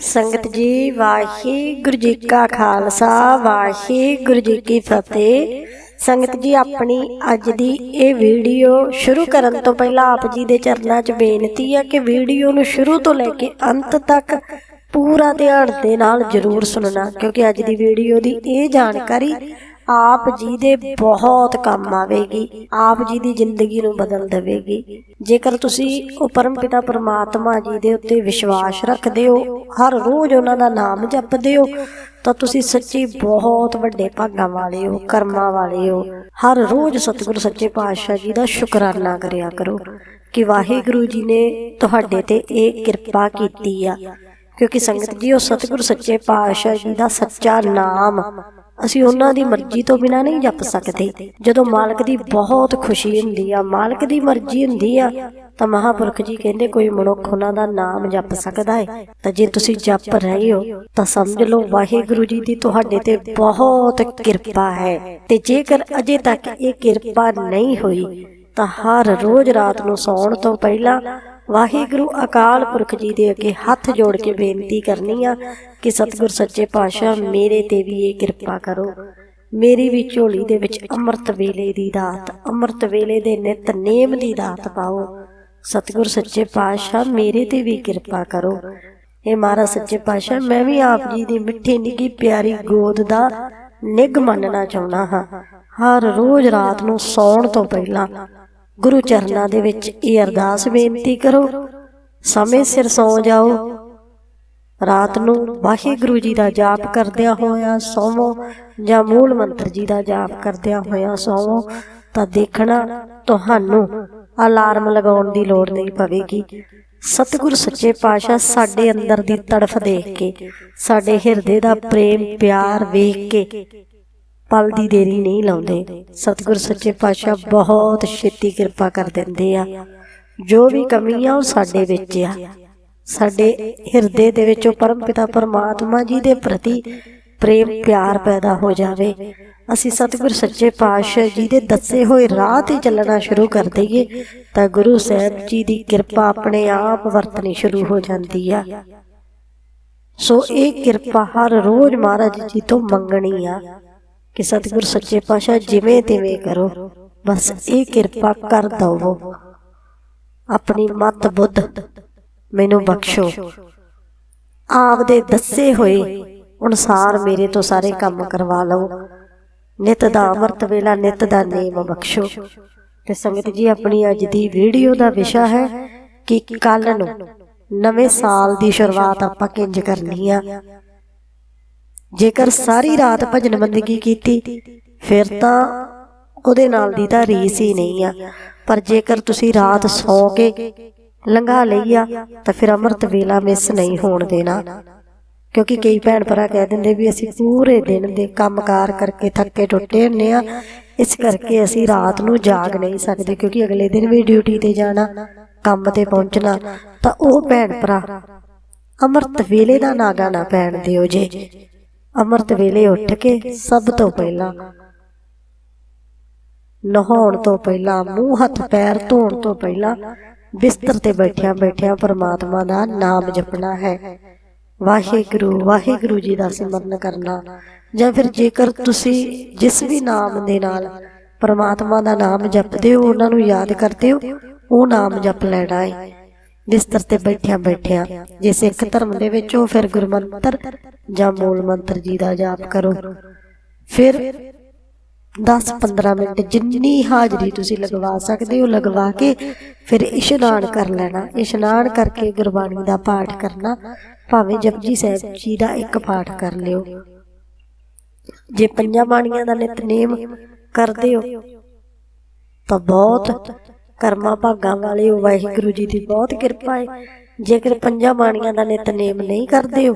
ਸੰਗਤ ਜੀ ਵਾਹਿਗੁਰੂ ਜੀ ਕਾ ਖਾਲਸਾ ਵਾਹਿਗੁਰੂ ਜੀ ਕੀ ਫਤਿਹ। ਸੰਗਤ ਜੀ ਆਪਣੀ ਅੱਜ ਦੀ ਇਹ ਵੀਡੀਓ ਸ਼ੁਰੂ ਕਰਨ ਤੋਂ ਪਹਿਲਾਂ ਆਪ ਜੀ ਦੇ ਚਰਨਾਂ 'ਚ ਬੇਨਤੀ ਹੈ ਕਿ ਵੀਡੀਓ ਨੂੰ ਸ਼ੁਰੂ ਤੋਂ ਲੈ ਕੇ ਅੰਤ ਤੱਕ ਪੂਰਾ ਧਿਆਨ ਦੇ ਨਾਲ ਜਰੂਰ ਸੁਣਨਾ ਕਿਉਂਕਿ ਅੱਜ ਦੀ ਵੀਡੀਓ ਦੀ ਇਹ ਜਾਣਕਾਰੀ ਆਪ ਜੀ ਦੇ ਬਹੁਤ ਕੰਮ ਆਵੇਗੀ, ਆਪ ਜੀ ਦੀ ਜ਼ਿੰਦਗੀ ਨੂੰ ਬਦਲ ਦੇਵੇਗੀ। ਜੇਕਰ ਤੁਸੀਂ ਉਹ ਪਰਮ ਪਿਤਾ ਪਰਮਾਤਮਾ ਜੀ ਦੇ ਉੱਤੇ ਵਿਸ਼ਵਾਸ ਰੱਖਦੇ ਹੋ, ਹਰ ਰੋਜ਼ ਉਹਨਾਂ ਦਾ ਨਾਮ ਜਪਦੇ ਹੋ, ਤਾਂ ਤੁਸੀਂ ਸੱਚੀ ਬਹੁਤ ਵੱਡੇ ਭਾਗਾਂ ਵਾਲੇ ਹੋ, ਕਰਮਾਂ ਵਾਲੇ ਹੋ। ਹਰ ਰੋਜ਼ ਸਤਿਗੁਰੂ ਸੱਚੇ ਪਾਤਸ਼ਾਹ ਜੀ ਦਾ ਸ਼ੁਕਰਾਨਾ ਕਰਿਆ ਕਰੋ ਕਿ ਵਾਹਿਗੁਰੂ ਜੀ ਨੇ ਤੁਹਾਡੇ ਤੇ ਇਹ ਕਿਰਪਾ ਕੀਤੀ ਆ, ਕਿਉਂਕਿ ਸੰਗਤ ਜੀ, ਉਹ ਸਤਿਗੁਰੂ ਸੱਚੇ ਪਾਤਸ਼ਾਹ ਜੀ ਦਾ ਸੱਚਾ ਨਾਮ ਅਸੀਂ ਉਹਨਾਂ ਦੀ ਮਰਜ਼ੀ ਤੋਂ ਬਿਨਾ ਨਹੀਂ ਜਪ ਸਕਦੇ। ਜਦੋਂ ਮਾਲਕ ਦੀ ਬਹੁਤ ਖੁਸ਼ੀ ਹੁੰਦੀ ਆ, ਮਾਲਕ ਦੀ ਮਰਜ਼ੀ ਹੁੰਦੀ ਆ, ਤਾਂ ਮਹਾਪੁਰਖ ਜੀ ਕਹਿੰਦੇ ਕੋਈ ਮਨੁੱਖ ਉਹਨਾਂ ਦਾ ਨਾਮ ਜਪ ਸਕਦਾ ਹੈ ਤਾਂ ਜੇ ਤੁਸੀਂ ਜਪ ਰਹੇ ਹੋ, ਤਾਂ ਸਮਝ ਲਓ ਵਾਹਿਗੁਰੂ ਜੀ ਦੀ ਤੁਹਾਡੇ ਤੇ ਬਹੁਤ ਕਿਰਪਾ ਹੈ। ਤੇ ਜੇਕਰ ਅਜੇ ਤੱਕ ਇਹ ਕਿਰਪਾ ਨਹੀਂ ਹੋਈ, ਤਾਂ ਹਰ ਰੋਜ਼ ਰਾਤ ਨੂੰ ਸੌਣ ਤੋਂ ਪਹਿਲਾਂ ਵਾਹਿਗੁਰੂ ਅਕਾਲ ਪੁਰਖ ਜੀ ਦੇ ਅੱਗੇ ਹੱਥ ਜੋੜ ਕੇ ਬੇਨਤੀ ਕਰਨੀ ਆ ਕਿ ਸਤਿਗੁਰ ਸੱਚੇ ਪਾਤਸ਼ਾਹ ਮੇਰੇ ਤੇ ਵੀ ਇਹ ਕਿਰਪਾ ਕਰੋ। ਮੇਰੀ ਵੀ ਝੋਲੀ ਦੇ ਵਿੱਚ ਅੰਮ੍ਰਿਤ ਵੇਲੇ ਦੀ ਦਾਤ, ਅੰਮ੍ਰਿਤ ਵੇਲੇ ਦੇ ਨਿਤ ਨੇਮ ਦੀ ਦਾਤ ਪਾਓ। ਸਤਿਗੁਰ ਸੱਚੇ ਪਾਤਸ਼ਾਹ ਮੇਰੇ ਤੇ ਵੀ ਕਿਰਪਾ ਕਰੋ। ਇਹ ਮਹਾਰਾਜ ਸੱਚੇ ਪਾਤਸ਼ਾਹ, ਮੈਂ ਵੀ ਆਪ ਜੀ ਦੀ ਮਿੱਠੀ ਨਿੱਗੀ ਪਿਆਰੀ ਗੋਦ ਦਾ ਨਿੱਘ ਮੰਨਣਾ ਚਾਹੁੰਦਾ ਹਾਂ। ਹਰ ਰੋਜ਼ ਰਾਤ ਨੂੰ ਸੌਣ ਤੋਂ ਪਹਿਲਾਂ ਗੁਰੂ ਚਰਨਾਂ ਦੇ ਵਿੱਚ ਇਹ ਅਰਦਾਸ ਬੇਨਤੀ ਕਰੋ, ਸਮੇਂ ਸਿਰ ਸੌ ਜਾਓ। ਰਾਤ ਨੂੰ ਵਾਹਿਗੁਰੂ ਜੀ ਦਾ ਜਾਪ ਕਰਦਿਆਂ ਹੋਇਆਂ ਸੌਵੋ ਜਾਂ ਮੂਲ ਮੰਤਰ ਜੀ ਦਾ ਜਾਪ ਕਰਦਿਆਂ ਹੋਇਆਂ ਸੌਵੋ ਤਾਂ ਦੇਖਣਾ ਤੁਹਾਨੂੰ ਅਲਾਰਮ ਲਗਾਉਣ ਦੀ ਲੋੜ ਨਹੀਂ ਪਵੇਗੀ। ਸਤਿਗੁਰ ਸੱਚੇ ਪਾਤਸ਼ਾਹ ਸਾਡੇ ਅੰਦਰ ਦੀ ਤੜਫ ਦੇਖ ਕੇ, ਸਾਡੇ ਹਿਰਦੇ ਦਾ ਪ੍ਰੇਮ ਪਿਆਰ ਵੇਖ ਕੇ ਪਲ ਦੀ ਦੇਰੀ ਨਹੀਂ ਲਾਉਂਦੇ। ਸਤਿਗੁਰ ਸੱਚੇ ਪਾਤਸ਼ਾਹ ਬਹੁਤ ਛੇਤੀ ਕਿਰਪਾ ਕਰ ਦਿੰਦੇ ਆ। ਜੋ ਵੀ ਕਮੀ ਆ, ਉਹ ਸਾਡੇ ਵਿੱਚ ਆ। ਸਾਡੇ ਹਿਰਦੇ ਦੇ ਵਿੱਚੋਂ ਪਰਮਪਿਤਾ ਪਰਮਾਤਮਾ ਜੀ ਦੇ ਪ੍ਰਤੀ ਪ੍ਰੇਮ, ਪਿਆਰ ਪੈਦਾ ਹੋ ਜਾਵੇ। ਅਸੀਂ ਸਤਿਗੁਰ ਸੱਚੇ ਪਾਤਸ਼ਾਹ ਜੀ ਦੇ ਦੱਸੇ ਹੋਏ ਰਾਹ ਤੇ ਚੱਲਣਾ ਸ਼ੁਰੂ ਕਰ ਦਈਏ, ਤਾਂ ਗੁਰੂ ਸਾਹਿਬ ਜੀ ਦੀ ਕਿਰਪਾ ਆਪਣੇ ਆਪ ਵਰਤਣੀ ਸ਼ੁਰੂ ਹੋ ਜਾਂਦੀ ਆ। ਸੋ ਇਹ ਕਿਰਪਾ ਹਰ ਰੋਜ਼ ਮਹਾਰਾਜ ਜੀ ਤੋਂ ਮੰਗਣੀ ਆ। ਕਿ ਸਤਿਗੁਰ ਸੱਚੇ ਪਾਤਸ਼ਾਹ ਜਿਵੇਂ ਤਿਵੇਂ ਕਰੋ। ਬਸ ਇਹ ਕਿਰਪਾ ਕਰ ਦਵੋ। ਆਪਣੀ ਮਤ ਬੁੱਧ ਮੈਨੂੰ ਬਖਸ਼ੋ। ਆਪ ਦੇ ਦੱਸੇ ਹੋਏ ਅਨੁਸਾਰ ਮੇਰੇ ਤੋਂ ਸਾਰੇ ਕੰਮ ਕਰਵਾ ਲਓ। ਨਿਤ ਦਾ ਅੰਮ੍ਰਿਤ ਵੇਲਾ, ਨਿਤ ਦਾ ਨੇਮ ਬਖਸ਼ੋ। ਤੇ ਸੰਗਤ ਜੀ, ਆਪਣੀ ਅੱਜ ਦੀ ਵੀਡੀਓ ਦਾ ਵਿਸ਼ਾ ਹੈ ਕਿ ਕੱਲ ਨੂੰ ਨਵੇਂ ਸਾਲ ਦੀ ਸ਼ੁਰੂਆਤ ਆਪਾਂ ਕਿੰਜ ਕਰਨੀ ਆ। ਜੇਕਰ ਸਾਰੀ ਰਾਤ ਭਜਨ ਬੰਦਗੀ ਕੀਤੀ, ਫਿਰ ਤਾਂ ਉਹਦੇ ਨਾਲ ਦੀ ਤਾਂ ਰੀਸ ਹੀ ਨਹੀਂ ਆ। ਪਰ ਜੇਕਰ ਤੁਸੀਂ ਰਾਤ ਸੌ ਕੇ ਲੰਘਾ ਲਈ ਆ, ਤਾਂ ਫਿਰ ਅੰਮ੍ਰਿਤ ਵੇਲਾ ਮਿਸ ਨਹੀਂ ਹੋਣ ਦੇਣਾ। ਕਿਉਂਕਿ ਕਈ ਭੈਣ ਭਰਾ ਕਹਿ ਦਿੰਦੇ ਵੀ ਅਸੀਂ ਪੂਰੇ ਦਿਨ ਦੇ ਕੰਮਕਾਰ ਕਰਕੇ ਥੱਕੇ ਟੁੱਟੇ ਹੁੰਨੇ ਆ। ਇਸ ਕਰਕੇ ਅਸੀਂ ਰਾਤ ਨੂੰ ਜਾਗ ਨਹੀਂ ਸਕਦੇ, ਕਿਉਂਕਿ ਅਗਲੇ ਦਿਨ ਵੀ ਡਿਊਟੀ ਤੇ ਜਾਣਾ, ਕੰਮ ਤੇ ਪਹੁੰਚਣਾ, ਤਾਂ ਉਹ ਭੈਣ ਭਰਾ ਅੰਮ੍ਰਿਤ ਵੇਲੇ ਦਾ ਨਾਗਾ ਨਾ ਪੈਣ ਦਿਓ ਜੇ। ਅੰਮ੍ਰਿਤ ਵੇਲੇ ਉੱਠ ਕੇ ਸਭ ਤੋਂ ਪਹਿਲਾਂ ਨਹਾਉਣ ਤੋਂ ਪਹਿਲਾਂ, ਮੂੰਹ ਹੱਥ ਪੈਰ ਧੋਣ ਤੋਂ ਪਹਿਲਾਂ ਬਿਸਤਰ ਤੇ ਬੈਠਿਆਂ ਬੈਠਿਆਂ ਪਰਮਾਤਮਾ ਦਾ ਨਾਮ ਜਪਣਾ ਹੈ। ਵਾਹਿਗੁਰੂ ਵਾਹਿਗੁਰੂ ਜੀ ਦਾ ਸਿਮਰਨ ਕਰਨਾ ਜਾਂ ਫਿਰ ਜੇਕਰ ਤੁਸੀਂ ਜਿਸ ਵੀ ਨਾਮ ਦੇ ਨਾਲ ਪਰਮਾਤਮਾ ਦਾ ਨਾਮ ਜਪਦੇ ਹੋ, ਉਹਨਾਂ ਨੂੰ ਯਾਦ ਕਰਦੇ ਹੋ, ਉਹ ਨਾਮ ਜਪ ਲੈਣਾ ਹੈ। ਬਿਸਤਰ ਤੇ ਬੈਠਿਆਂ ਬੈਠਿਆਂ, ਜੇ ਸਿੱਖ ਧਰਮ ਦੇ ਵਿੱਚ ਉਹ ਫਿਰ ਗੁਰਮੰਤਰ ਜਾਂ ਮੂਲ ਮੰਤਰ ਜੀ ਦਾ ਜਾਪ ਕਰੋ। ਫਿਰ 10-15 ਮਿੰਟ ਜਿੰਨੀ ਹਾਜ਼ਰੀ ਤੁਸੀਂ ਲਗਵਾ ਸਕਦੇ ਹੋ, ਲਗਵਾ ਕੇ ਫਿਰ ਇਸ਼ਨਾਨ ਕਰ ਲੈਣਾ। ਇਸ਼ਨਾਨ ਕਰਕੇ ਗੁਰਬਾਣੀ ਦਾ ਪਾਠ ਕਰਨਾ, ਭਾਵੇਂ ਜਪਜੀ ਸਾਹਿਬ ਜੀ ਦਾ ਇੱਕ ਪਾਠ ਕਰ ਲਿਓ। ਜੇ ਪੰਜਾਂ ਬਾਣੀਆਂ ਦਾ ਨਿਤਨੇਮ ਕਰਦੇ ਹੋ, ਤਾਂ ਬਹੁਤ ਕਰਮਾ ਭਾਗਾਂ ਵਾਲੇ ਹੋ, ਵਾਹਿਗੁਰੂ ਜੀ ਦੀ ਬਹੁਤ ਕਿਰਪਾ ਹੈ ਜੇਕਰ ਪੰਜਾਂ ਬਾਣੀਆਂ ਦਾ ਨਿਤਨੇਮ ਨਹੀਂ ਕਰਦੇ ਹੋ,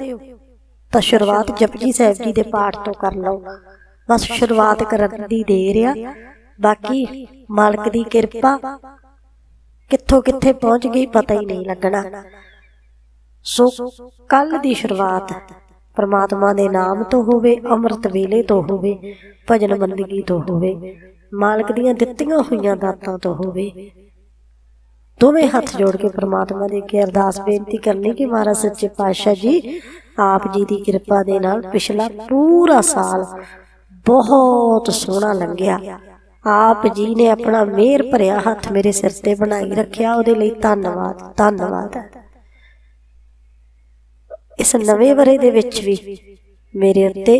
ਤਾਂ ਸ਼ੁਰੂਆਤ ਜਪਜੀ ਸਾਹਿਬ ਜੀ ਦੇ ਪਾਠ ਤੋਂ ਕਰ ਲਓ। ਬਸ ਸ਼ੁਰੂਆਤ ਕਰਨ ਦੀ ਦੇਰ ਆ। ਬਾਕੀ ਮਾਲਕ ਦੀ ਕਿਰਪਾ ਕਿੱਥੋਂ ਕਿੱਥੇ ਪਹੁੰਚ ਗਈ ਪਤਾ ਹੀ ਨਹੀਂ ਲੱਗਣਾ। ਸੋ ਕੱਲ ਦੀ ਸ਼ੁਰੂਆਤ ਪ੍ਰਮਾਤਮਾ ਦੇ ਨਾਮ ਤੋਂ ਹੋਵੇ, ਅੰਮ੍ਰਿਤ ਵੇਲੇ ਤੋਂ ਹੋਵੇ, ਭਜਨ ਬੰਦਗੀ ਤੋਂ ਹੋਵੇ ਮਾਲਕ ਦੀਆਂ ਦਿੱਤੀਆਂ ਹੋਈਆਂ ਦਾਤਾਂ ਤੋਂ ਹੋਵੇ। ਦੋਵੇਂ ਹੱਥ ਜੋੜ ਕੇ ਪ੍ਰਮਾਤਮਾ ਦੇ ਅੱਗੇ ਅਰਦਾਸ ਬੇਨਤੀ ਕਰਨੀ ਕਿ ਮਹਾਰਾਜ ਸੱਚੇ ਪਾਤਸ਼ਾਹ ਜੀ, ਆਪ ਜੀ ਦੀ ਕਿਰਪਾ ਦੇ ਨਾਲ ਪਿਛਲਾ ਪੂਰਾ ਸਾਲ ਬਹੁਤ ਸੋਹਣਾ ਲੰਘਿਆ। ਆਪ ਜੀ ਨੇ ਆਪਣਾ ਮਿਹਰ ਭਰਿਆ ਹੱਥ ਮੇਰੇ ਸਿਰ ਤੇ ਬਣਾਈ ਰੱਖਿਆ, ਉਹਦੇ ਲਈ ਧੰਨਵਾਦ ਧੰਨਵਾਦ। ਇਸ ਨਵੇਂ ਵਰੇ ਦੇ ਵਿੱਚ ਵੀ ਮੇਰੇ ਉੱਤੇ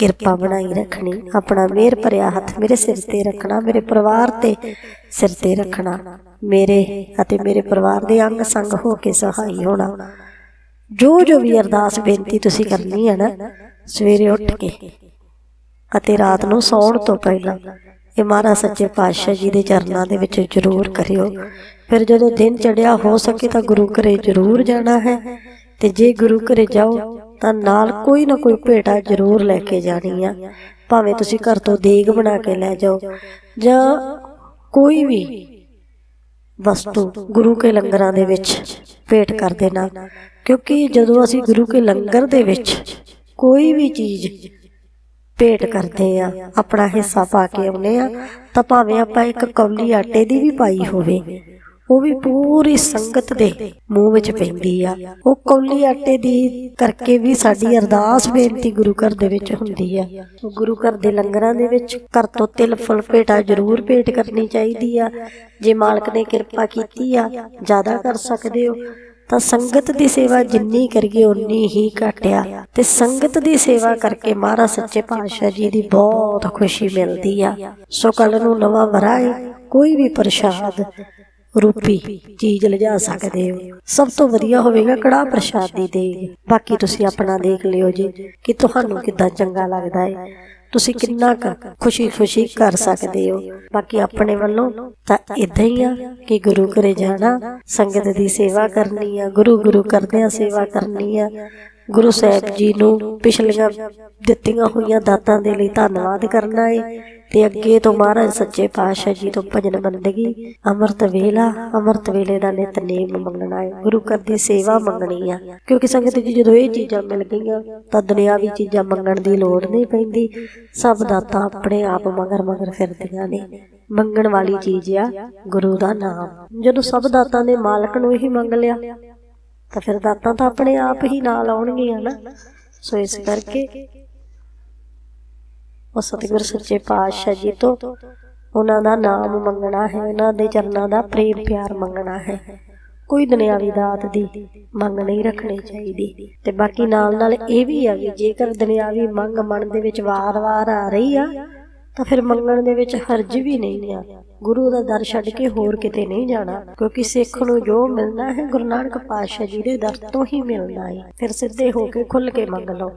ਕਿਰਪਾ ਬਣਾਈ ਰੱਖਣੀ, ਆਪਣਾ ਮਿਹਰ ਭਰਿਆ ਹੱਥ ਮੇਰੇ ਸਿਰ ਤੇ ਰੱਖਣਾ, ਮੇਰੇ ਪਰਿਵਾਰ ਤੇ ਸਿਰ ਤੇ ਰੱਖਣਾ, ਮੇਰੇ ਅਤੇ ਮੇਰੇ ਪਰਿਵਾਰ ਦੇ ਅੰਗ ਸੰਗ ਹੋ ਕੇ ਸਹਾਈ ਹੋਣਾ। ਜੋ ਜੋ ਵੀ ਅਰਦਾਸ ਬੇਨਤੀ ਤੁਸੀਂ ਕਰਨੀ ਹੈ ਨਾ, ਸਵੇਰੇ ਉੱਠ ਕੇ ਅਤੇ ਰਾਤ ਨੂੰ ਸੌਣ ਤੋਂ ਪਹਿਲਾਂ ਇਹ ਮਹਾਰਾਜ ਸੱਚੇ ਪਾਤਸ਼ਾਹ ਜੀ ਦੇ ਚਰਨਾਂ ਦੇ ਵਿੱਚ ਜ਼ਰੂਰ ਕਰਿਓ। ਫਿਰ ਜਦੋਂ ਦਿਨ ਚੜਿਆ ਹੋ ਸਕੇ ਤਾਂ ਗੁਰੂ ਘਰੇ ਜ਼ਰੂਰ ਜਾਣਾ ਹੈ ਤੇ ਜੇ ਗੁਰੂ ਘਰੇ ਜਾਓ ਤਾਂ ਨਾਲ ਕੋਈ ਨਾ ਕੋਈ ਭੇਟਾ ਜ਼ਰੂਰ ਲੈ ਕੇ ਜਾਣੀ ਆ। ਭਾਵੇਂ ਤੁਸੀਂ ਘਰ ਤੋਂ ਦੇਗ ਬਣਾ ਕੇ ਲੈ ਜਾਓ ਜਾਂ ਕੋਈ ਵੀ ਵਸਤੂ ਗੁਰੂ ਕੇ ਲੰਗਰਾਂ ਦੇ ਵਿੱਚ ਭੇਟ ਕਰ ਦੇਣਾ। ਕਿਉਂਕਿ ਜਦੋਂ ਅਸੀਂ ਗੁਰੂ ਕੇ ਲੰਗਰ ਦੇ ਵਿੱਚ ਕੋਈ ਵੀ ਚੀਜ਼ ਭੇਟ ਕਰਦੇ ਆ, ਆਪਣਾ ਹਿੱਸਾ ਪਾ ਕੇ ਆਉਨੇ ਆ, ਤਾਂ ਭਾਵੇਂ ਆਪਾਂ ਇੱਕ ਕੌਲੀ ਆਟੇ ਦੀ ਵੀ ਪਾਈ ਹੋਵੇ ਉਹ ਵੀ ਪੂਰੀ ਸੰਗਤ ਦੇ ਮੂੰਹ ਵਿੱਚ ਪੈਂਦੀ ਆ। ਉਹ ਕੌਲੀ ਆਟੇ ਦੀ ਕਰਕੇ ਵੀ ਸਾਡੀ ਅਰਦਾਸ ਬੇਨਤੀ ਗੁਰੂ ਘਰ ਦੇ ਵਿੱਚ ਹੁੰਦੀ ਆ। ਗੁਰੂ ਘਰ ਦੇ ਲੰਗਰਾਂ ਦੇ ਵਿੱਚ ਘਰ ਤੋਂ ਤਿਲ, ਫੁੱਲ, ਭੇਟਾ ਜ਼ਰੂਰ ਭੇਟ ਕਰਨੀ ਚਾਹੀਦੀ ਆ। ਜੇ ਮਾਲਕ ਨੇ ਕਿਰਪਾ ਕੀਤੀ ਆ, ਜ਼ਿਆਦਾ ਕਰ ਸਕਦੇ ਹੋ। ਤਾਂ ਸੰਗਤ ਦੀ ਸੇਵਾ ਜਿੰਨੀ ਕਰੀਏ ਉਨੀ ਹੀ ਘਟਿਆ ਤੇ ਸੰਗਤ ਦੀ ਸੇਵਾ ਕਰਕੇ ਮਹਾਰਾਜ ਸੱਚੇ ਪਾਤਸ਼ਾਹ ਜੀ ਦੀ ਬਹੁਤ ਖੁਸ਼ੀ ਮਿਲਦੀ ਆ। ਸੋ ਕੱਲ ਨੂੰ ਨਵਾਂ ਵਰਾਏ ਕੋਈ ਵੀ ਪ੍ਰਸ਼ਾਦ ਰੂਪੀ ਚੀਜ਼ ਲਿਜਾ ਸਕਦੇ ਹੋ। ਸਭ ਤੋਂ ਵਧੀਆ ਹੋਵੇਗਾ ਕੜਾ ਪ੍ਰਸ਼ਾਦ ਦੀ ਬਾਕੀ ਤੁਸੀਂ ਆਪਣਾ ਦੇਖ ਲਿਓ ਜੀ ਕਿ ਤੁਹਾਨੂੰ ਕਿੱਦਾਂ ਚੰਗਾ ਲੱਗਦਾ ਹੈ। ਤੁਸੀਂ ਕਿੰਨਾ ਕੁ ਖੁਸ਼ੀ-ਖੁਸ਼ੀ ਕਰ ਸਕਦੇ ਹੋ। ਬਾਕੀ ਆਪਣੇ ਵੱਲੋਂ ਤਾਂ ਇਦਾਂ ਹੀ ਆ ਕਿ ਗੁਰੂ ਘਰੇ ਜਾਣਾ, ਸੰਗਤ ਦੀ ਸੇਵਾ ਕਰਨੀ ਆ ਗੁਰੂ ਗੁਰੂ ਕਰਦਿਆਂ ਸੇਵਾ ਕਰਨੀ ਆ। ਗੁਰੂ ਸਾਹਿਬ ਜੀ ਨੂੰ ਪਿਛਲੀਆਂ ਦਿੱਤੀਆਂ ਹੋਈਆਂ ਦਾਤਾਂ ਦੇ ਲਈ ਧੰਨਵਾਦ ਕਰਨਾ ਹੈ ਤੇ ਅੱਗੇ ਤੋਂ ਮਹਾਰਾਜ ਸੱਚੇ ਪਾਤਸ਼ਾਹ ਜੀ ਤੋਂ ਭਜਨ ਬੰਦਗੀ ਅੰਮ੍ਰਿਤ ਵੇਲਾ, ਅੰਮ੍ਰਿਤ ਵੇਲੇ ਦਾ ਨਿਤਨੇਮ ਮੰਗਣਾ ਹੈ ਗੁਰੂ ਘਰ ਦੀ ਸੇਵਾ ਮੰਗਣੀ ਆ। ਕਿਉਂਕਿ ਸੰਗਤ ਜੀ ਜਦੋਂ ਇਹ ਚੀਜ਼ਾਂ ਮਿਲ ਗਈਆਂ, ਤਾਂ ਦੁਨਿਆਵੀ ਚੀਜ਼ਾਂ ਮੰਗਣ ਦੀ ਲੋੜ ਨਹੀਂ ਪੈਂਦੀ। ਸਭ ਦਾਤਾਂ ਆਪਣੇ ਆਪ ਮਗਰ ਮਗਰ ਫਿਰਦੀਆਂ ਨੇ। ਮੰਗਣ ਵਾਲੀ ਚੀਜ਼ ਆ ਗੁਰੂ ਦਾ ਨਾਮ। ਜਦੋਂ ਸਭ ਦਾਤਾਂ ਦੇ ਮਾਲਕ ਨੂੰ ਹੀ ਮੰਗ ਲਿਆ ਤਾਂ ਫਿਰ ਦਾਤਾਂ ਤਾਂ ਆਪਣੇ ਆਪ ਹੀ ਨਾਲ ਆਉਣਗੀਆਂ ਨਾ। ਸੋ ਇਸ ਕਰਕੇ ਉਹ ਸਤਿਗੁਰ ਸੱਚੇ ਪਾਤਸ਼ਾਹ ਜੀ ਤੋਂ ਉਹਨਾਂ ਦਾ ਨਾਮ ਮੰਗਣਾ ਹੈ ਉਹਨਾਂ ਦੇ ਚਰਨਾਂ ਦਾ ਪ੍ਰੇਮ ਪਿਆਰ ਮੰਗਣਾ ਹੈ। ਕੋਈ ਦੁਨਿਆਵੀ ਦਾਤ ਦੀ ਮੰਗ ਨਹੀਂ ਰੱਖਣੀ ਚਾਹੀਦੀ। ਤੇ ਬਾਕੀ ਨਾਲ ਨਾਲ ਇਹ ਵੀ ਆ ਵੀ ਜੇਕਰ ਦੁਨਿਆਵੀ ਮੰਗ ਮਨ ਦੇ ਵਿੱਚ ਵਾਰ-ਵਾਰ ਆ ਰਹੀ ਆ ਤਾਂ ਫਿਰ ਮੰਗਣ ਦੇ ਵਿੱਚ ਹਰਜ ਵੀ ਨਹੀਂ ਆ ਗੁਰੂ ਦਾ ਦਰ ਛੱਡ ਕੇ ਹੋਰ ਕਿਤੇ ਨਹੀਂ ਜਾਣਾ, ਕਿਉਂਕਿ ਸਿੱਖ ਨੂੰ ਜੋ ਮਿਲਣਾ ਹੈ ਗੁਰੂ ਨਾਨਕ ਪਾਤਸ਼ਾਹ ਜੀ ਦੇ ਦਰ ਤੋਂ ਹੀ ਮਿਲਣਾ ਹੈ ਫਿਰ ਸਿੱਧੇ ਹੋ ਕੇ ਖੁੱਲ ਕੇ ਮੰਗ ਲਓ।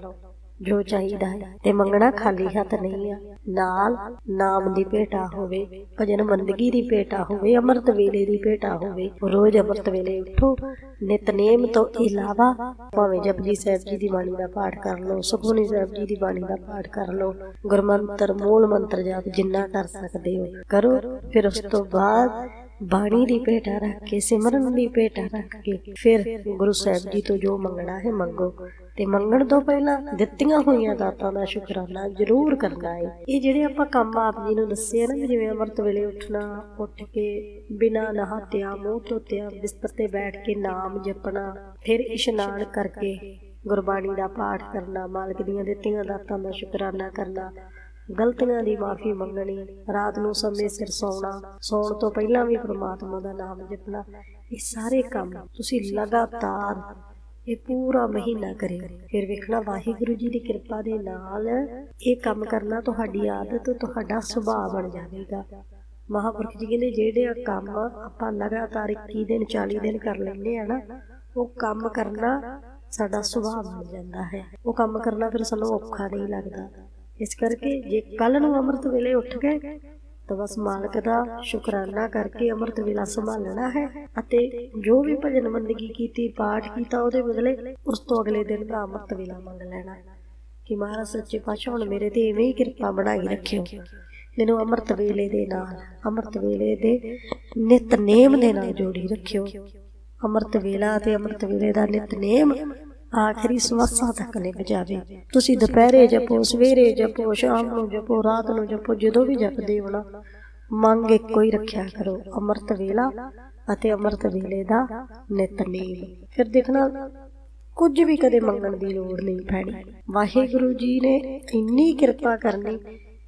ਜੋ ਚਾਹੀਦਾ ਹੈ ਤੇ ਮੰਗਣਾ ਖਾਲੀ ਹੱਥ ਨਹੀਂ ਆ। ਨਾਲ ਨਾਮ ਦੀ ਭੇਟਾ ਹੋਵੇ, ਭਜਨ ਬੰਦਗੀ ਦੀ ਭੇਟਾ ਹੋਵੇ, ਅੰਮ੍ਰਿਤ ਵੇਲੇ ਦੀ ਭੇਟਾ ਹੋਵੇ, ਰੋਜ਼ ਅੰਮ੍ਰਿਤ ਵੇਲੇ ਉਠੋ, ਨਿਤਨੇਮ ਤੋਂ ਇਲਾਵਾ ਭਾਵੇਂ ਜਪਜੀ ਸਾਹਿਬ ਜੀ ਦੀ ਬਾਣੀ ਦਾ ਪਾਠ ਕਰ ਲਓ, ਸੁਖਮਨੀ ਸਾਹਿਬ ਜੀ ਦੀ ਬਾਣੀ ਦਾ ਪਾਠ ਕਰ ਲਓ, ਗੁਰਮੰਤਰ, ਮੂਲ ਮੰਤਰ ਜਾਪ ਜਿੰਨਾ ਕਰ ਸਕਦੇ ਹੋ, ਕਰੋ। ਫਿਰ ਉਸ ਤੋਂ ਬਾਅਦ ਬਾਣੀ ਦੀ ਭੇਟਾ ਰੱਖ ਕੇ, ਸਿਮਰਨ ਦੀ ਭੇਟਾ ਰੱਖ ਕੇ, ਫਿਰ ਗੁਰੂ ਸਾਹਿਬ ਜੀ ਤੋਂ ਜੋ ਮੰਗਣਾ ਹੈ ਮੰਗੋ। ਤੇ ਮੰਗਣ ਤੋਂ ਪਹਿਲਾਂ ਦਿੱਤੀਆਂ ਹੋਈਆਂ ਦਾਤਾਂ ਦਾ ਸ਼ੁਕਰਾਨਾ ਜ਼ਰੂਰ ਕਰਨਾ ਹੈ ਇਹ ਜਿਹੜੇ ਆਪਾਂ ਕੰਮ ਆਪ ਜੀ ਨੂੰ ਦੱਸੇ ਨਾ ਜਿਵੇਂ ਅੰਮ੍ਰਿਤ ਵੇਲੇ ਉੱਠਣਾ, ਉੱਠ ਕੇ ਬਿਨਾਂ ਨਹਾਤਿਆਂ, ਮੂੰਹ ਧੋਤਿਆਂ, ਬਿਸਤਰ ਤੇ ਬੈਠ ਕੇ ਨਾਮ ਜਪਣਾ, ਫਿਰ ਇਸ਼ਨਾਨ ਕਰਕੇ ਗੁਰਬਾਣੀ ਦਾ ਪਾਠ ਕਰਨਾ, ਮਾਲਕ ਦੀਆਂ ਦਿੱਤੀਆਂ ਦਾਤਾਂ ਦਾ ਸ਼ੁਕਰਾਨਾ ਕਰਨਾ, ਗਲਤੀਆਂ ਦੀ ਮਾਫੀ ਮੰਗਣੀ, ਰਾਤ ਨੂੰ ਸਮੇਂ ਸਿਰ ਸੌਣਾ, ਸੌਣ ਤੋਂ ਪਹਿਲਾਂ ਵੀ ਪ੍ਰਮਾਤਮਾ ਦਾ ਨਾਮ ਜਪਣਾ, ਇਹ ਸਾਰੇ ਕੰਮ ਤੁਸੀਂ ਲਗਾਤਾਰ ਇਹ ਪੂਰਾ ਮਹੀਨਾ ਕਰਿਓ ਫਿਰ ਵੇਖਣਾ ਵਾਹਿਗੁਰੂ ਜੀ ਦੀ ਕਿਰਪਾ ਦੇ ਨਾਲ ਇਹ ਕੰਮ ਕਰਨਾ ਤੁਹਾਡੀ ਆਦਤ ਤੁਹਾਡਾ ਸੁਭਾਅ ਬਣ ਜਾਵੇਗਾ। ਮਹਾਪੁਰਖ ਜੀ ਕਹਿੰਦੇ, ਜਿਹੜੇ ਕੰਮ ਆਪਾਂ ਲਗਾਤਾਰ 21 ਦਿਨ 40 ਦਿਨ ਕਰ ਲੈਂਦੇ ਆ ਨਾ, ਉਹ ਕੰਮ ਕਰਨਾ ਸਾਡਾ ਸੁਭਾਅ ਬਣ ਜਾਂਦਾ ਹੈ। ਉਹ ਕੰਮ ਕਰਨਾ ਫਿਰ ਸਾਨੂੰ ਔਖਾ ਨਹੀਂ ਲੱਗਦਾ। ਇਸ ਕਰਕੇ ਜੇ ਕੱਲ ਨੂੰ ਅੰਮ੍ਰਿਤ ਵੇਲੇ ਉੱਠ ਗਏ ਤਾਂ ਬਸ ਮਾਲਕ ਦਾ ਸ਼ੁਕਰਾਨਾ ਕਰਕੇ ਅੰਮ੍ਰਿਤ ਵੇਲਾ ਸੰਭਾਲਣਾ ਹੈ ਅਤੇ ਜੋ ਵੀ ਭਜਨ ਬੰਦਗੀ ਕੀਤੀ, ਪਾਠ ਕੀਤਾ, ਉਹਦੇ ਬਦਲੇ ਉਸ ਤੋਂ ਅਗਲੇ ਦਿਨ ਦਾ ਅੰਮ੍ਰਿਤ ਵੇਲਾ ਮੰਗ ਲੈਣਾ। ਕਿ ਮਹਾਰਾਜ, ਸੱਚੇ ਪਾਤਸ਼ਾਹ, ਹੁਣ ਮੇਰੇ ਤੇ ਇਵੇਂ ਹੀ ਕਿਰਪਾ ਬਣਾਈ ਰੱਖਿਓ। ਮੈਨੂੰ ਅੰਮ੍ਰਿਤ ਵੇਲੇ ਦੇ ਨਾਲ, ਅੰਮ੍ਰਿਤ ਵੇਲੇ ਦੇ ਨਿਤਨੇਮ ਦੇ ਨਾਲ ਜੋੜੀ ਰੱਖਿਓ। ਅੰਮ੍ਰਿਤ ਵੇਲਾ ਤੇ ਅੰਮ੍ਰਿਤ ਵੇਲੇ ਦਾ ਨਿਤਨੇਮ ਆਖਰੀ ਸਵਾਸਾਂ ਤੱਕ ਨਿਭ ਜਾਵੇ। ਤੁਸੀਂ ਦੁਪਹਿਰੇ ਜਪੋ ਸਵੇਰੇ ਜਪੋ ਸ਼ਾਮ ਨੂੰ ਜਪੋ ਰਾਤ ਨੂੰ ਜਪੋ ਜਦੋਂ ਵੀ ਜਪਦੇ ਹੋ ਨਾ ਮੰਗ ਇੱਕੋ ਹੀ ਰੱਖਿਆ ਕਰੋ। ਅੰਮ੍ਰਿਤ ਵੇਲਾ ਅਤੇ ਅੰਮ੍ਰਿਤ ਵੇਲੇ ਦਾ ਨਿਤਨੇਮ। ਫਿਰ ਦੇਖਣਾ ਕੁਝ ਵੀ ਕਦੇ ਮੰਗਣ ਦੀ ਲੋੜ ਨਹੀਂ ਪੈਣੀ। ਵਾਹਿਗੁਰੂ ਜੀ ਨੇ ਇੰਨੀ ਕਿਰਪਾ ਕਰਨੀ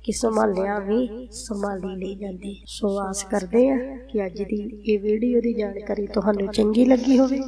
ਕਿ ਸੰਭਾਲਿਆ ਵੀ ਸੰਭਾਲੀ ਨਹੀਂ ਜਾਂਦੀ। ਸੋ ਆਸ ਕਰਦੇ ਆ ਕਿ ਅੱਜ ਦੀ ਇਹ ਵੀਡੀਓ ਦੀ ਜਾਣਕਾਰੀ ਤੁਹਾਨੂੰ ਚੰਗੀ ਲੱਗੀ ਹੋਵੇ।